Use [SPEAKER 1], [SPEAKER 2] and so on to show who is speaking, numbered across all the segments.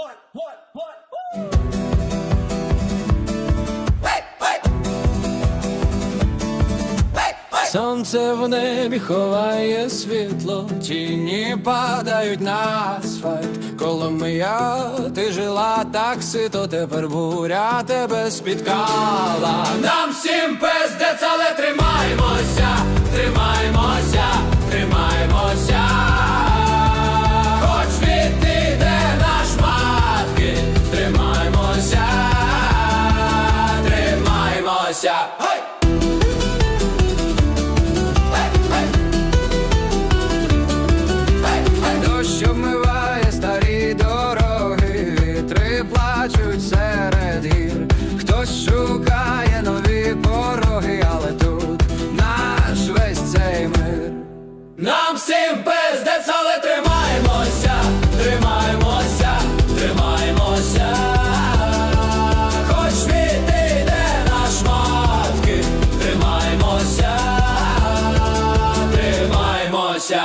[SPEAKER 1] what, what, what?
[SPEAKER 2] Сонце в небі ховає світло, тіні падають на асфальт. Коломия, ти жила так сито, тепер буря тебе спіткала. Нам всім пиздець, але тримаймося, тримаймося. Гей! Дощ обмиває старі дороги, вітри плачуть серед гір. Хтось шукає нові пороги, але тут наш весь цей мир. Нам всім пиздець, але тримаємося.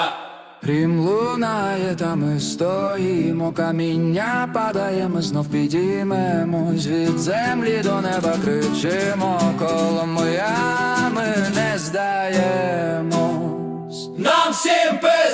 [SPEAKER 2] Грім лунає, та ми стоїмо, каміння падає, ми знов підіймемось від землі до неба кричимо, коло моя ми не здаємось. Нам всім тримаймося,